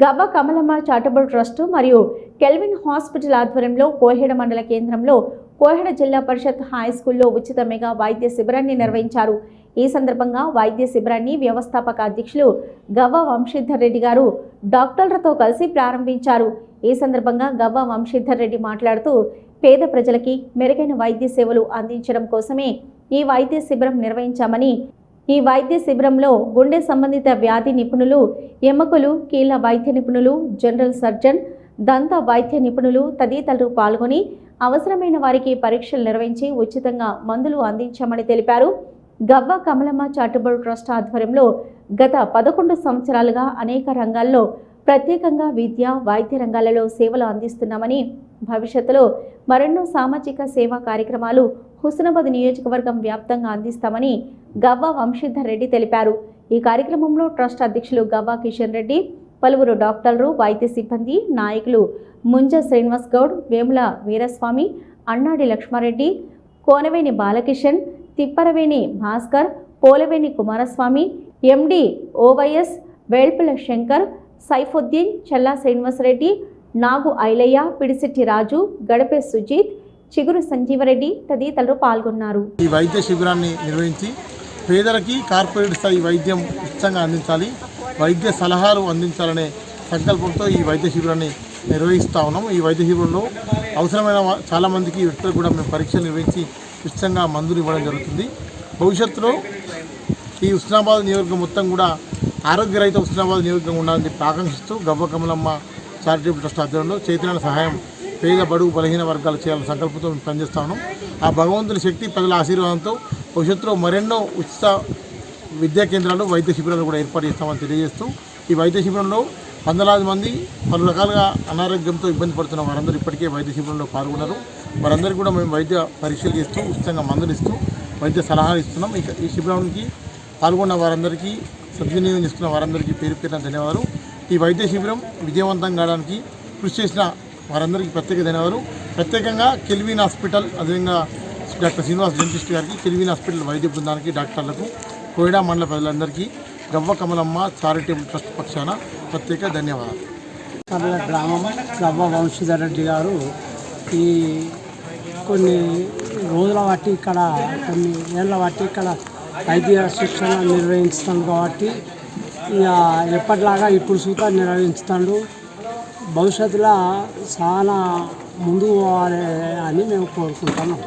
గవ్వ Kamalamma charitable trust మరియు Kelvin hospital ఆధ్వర్యంలో కోహెడ మండల కేంద్రంలో కోహెడ జిల్లా పరిషత్ హై స్కూల్లో ఉచిత మెగా వైద్య శిబిరాన్ని నిర్వహించారు. ఈ సందర్భంగా వైద్య శిబిరాన్ని వ్యవస్థాపక అధ్యక్షులు గవ్వ వంశీధర్ రెడ్డి గారు డాక్టర్లతో కలిసి ప్రారంభించారు. ఈ సందర్భంగా గవ్వ వంశీధర్ రెడ్డి మాట్లాడుతూ పేద ప్రజలకి మెరుగైన వైద్య సేవలు అందించడం కోసమే ఈ వైద్య శిబిరం నిర్వహించామని ఈ వైద్య శిబిరంలో గుండె సంబంధిత వ్యాధి నిపుణులు ఎముకలు కీళ్ళ వైద్య నిపుణులు జనరల్ సర్జన్ దంత వైద్య నిపుణులు తదితరులు పాల్గొని అవసరమైన వారికి పరీక్షలు నిర్వహించి ఉచితంగా మందులు అందించామని తెలిపారు. గవ్వ కమలమ్మ చారిటబుల్ ట్రస్ట్ ఆధ్వర్యంలో గత పదకొండు సంవత్సరాలుగా అనేక రంగాల్లో ప్రత్యేకంగా విద్య వైద్య రంగాలలో సేవలు అందిస్తున్నామని భవిష్యత్తులో మరెన్నో సామాజిక సేవా కార్యక్రమాలు హుస్నాబాద్ నియోజకవర్గం వ్యాప్తంగా అందిస్తామని గవ్వా వంశీధర్ రెడ్డి తెలిపారు. ఈ కార్యక్రమంలో ట్రస్ట్ అధ్యక్షులు గవ్వా కిషన్ రెడ్డి పలువురు డాక్టర్లు వైద్య సిబ్బంది నాయకులు ముంజ శ్రీనివాస్ గౌడ్ వేముల వీరస్వామి అన్నాడి లక్ష్మారెడ్డి కోనవేని బాలకిషన్ తిప్పరవేణి భాస్కర్ పోలవేణి కుమారస్వామి ఎండి ఓవైఎస్ వేల్పుల శంకర్ సైఫుద్దీన్ చల్లా శ్రీనివాసరెడ్డి నాగు ఐలయ్య పిడిసిట్టి రాజు గడపే సుజిత్ చిగురు సంజీవరెడ్డి తదితరులు పాల్గొన్నారు. ఈ వైద్య శిబిరాన్ని నిర్వహించి పేదలకి కార్పొరేట్ స్థాయి వైద్యం ఉచితంగా అందించాలి వైద్య సలహాలు అందించాలనే సంకల్పంతో ఈ వైద్య శిబిరాన్ని నిర్వహిస్తూ ఉన్నాం. ఈ వైద్య శిబిరంలో అవసరమైన చాలామందికి వ్యక్తులు కూడా మేము పరీక్షలు నిర్వహించి ఉచితంగా మందులు ఇవ్వడం జరుగుతుంది. భవిష్యత్తులో ఈ ఉస్నాబాద్ నియోజకవర్గం మొత్తం కూడా ఆరోగ్యరహిత ఉస్నాబాద్ నియోజకవర్గం ఉండాలని చెప్పి ఆకాంక్షిస్తూ గవ్వ కమలమ్మ చారిటబుల్ ట్రస్ట్ ఆధ్వర్యంలో చైతన్య సహాయం పేద బడుగు బలహీన వర్గాలు చేయాలని సంకల్పంతో మేము పనిచేస్తా ఉన్నాం. ఆ భగవంతుని శక్తి ప్రజల ఆశీర్వాదంతో భవిష్యత్తులో మరెన్నో ఉచిత విద్యా కేంద్రాలు వైద్య శిబిరాలు కూడా ఏర్పాటు చేస్తామని తెలియజేస్తూ ఈ వైద్య శిబిరంలో వందలాది మంది పలు రకాలుగా అనారోగ్యంతో ఇబ్బంది పడుతున్న వారందరూ ఇప్పటికే వైద్య శిబిరంలో పాల్గొన్నారు. వారందరికీ కూడా మేము వైద్య పరీక్షలు చేస్తూ ఉచితంగా మందులు ఇస్తూ వైద్య సలహాలు ఇస్తున్నాం. ఈ శిబిరానికి పాల్గొన్న వారందరికీ సద్వినియోగం చేసుకున్న వారందరికీ పేరు పేరున ధన్యవాదాలు. ఈ వైద్య శిబిరం విజయవంతం కావడానికి కృషి చేసిన వారందరికీ ప్రత్యేక ధన్యవాదాలు. ప్రత్యేకంగా కెల్విన్ హాస్పిటల్ అదేవిధంగా డాక్టర్ శ్రీనివాస్ డెంటిస్ట్ గారికి కెల్విన్ హాస్పిటల్ వైద్య బృందానికి డాక్టర్లకు కోయిడా మండల ప్రజలందరికీ గవ్వ కమలమ్మ చారిటబుల్ ట్రస్ట్ పక్షాన ప్రత్యేక ధన్యవాదాలు. కర్ల గ్రామం గవ్వ వంశీధర్ రెడ్డి గారు ఈ కొన్ని రోజుల బట్టి ఇక్కడ కొన్ని ఏళ్ళ బట్టి ఇక్కడ వైద్య శిక్షణ నిర్వహిస్తాను కాబట్టి ఇక ఎప్పటిలాగా ఇప్పుడు సూతా నిర్వహిస్తాడు భవిష్యత్తులో చాలా ముందుకు పోవాలి అని మేము కోరుకుంటున్నాం.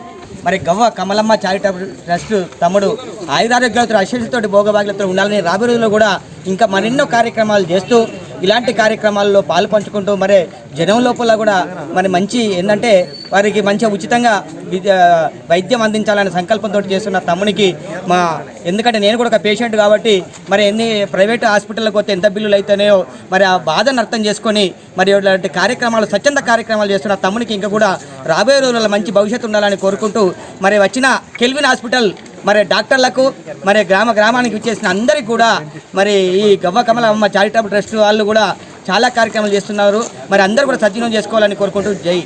మరి గవ్వ కమలమ్మ చారిటబుల్ ట్రస్ట్ తమ్ముడు ఆయురారోగ్యాలతో అశేషతోటి భోగభాగ్యతతో ఉండాలని రాబోయే రోజుల్లో కూడా ఇంకా మరెన్నో కార్యక్రమాలు చేస్తూ ఇలాంటి కార్యక్రమాల్లో పాలు పంచుకుంటూ మరి జనం లోపల కూడా మరి మంచి ఏంటంటే వారికి మంచిగా ఉచితంగా విద్య వైద్యం అందించాలనే సంకల్పంతో చేస్తున్న తమ్మునికి మా ఎందుకంటే నేను కూడా ఒక పేషెంట్ కాబట్టి మరి ఎన్ని ప్రైవేట్ హాస్పిటల్కి పోతే ఎంత బిల్లులు అయితేనేయో మరి ఆ బాధను అర్థం చేసుకొని మరి ఇలాంటి కార్యక్రమాలు స్వచ్ఛంద కార్యక్రమాలు చేస్తున్న తమ్మునికి ఇంకా కూడా రాబోయే రోజుల్లో మంచి భవిష్యత్తు ఉండాలని కోరుకుంటూ మరి వచ్చిన కెల్విన్ హాస్పిటల్ మరి డాక్టర్లకు మరి గ్రామ గ్రామానికి వచ్చేసిన అందరికీ కూడా మరి ఈ గవ్వ కమలమ్మ చారిటబుల్ ట్రస్ట్ వాళ్ళు కూడా చాలా కార్యక్రమాలు చేస్తున్నారు. మరి అందరూ కూడా సద్వినియోగం చేసుకోవాలని కోరుకుంటూ జై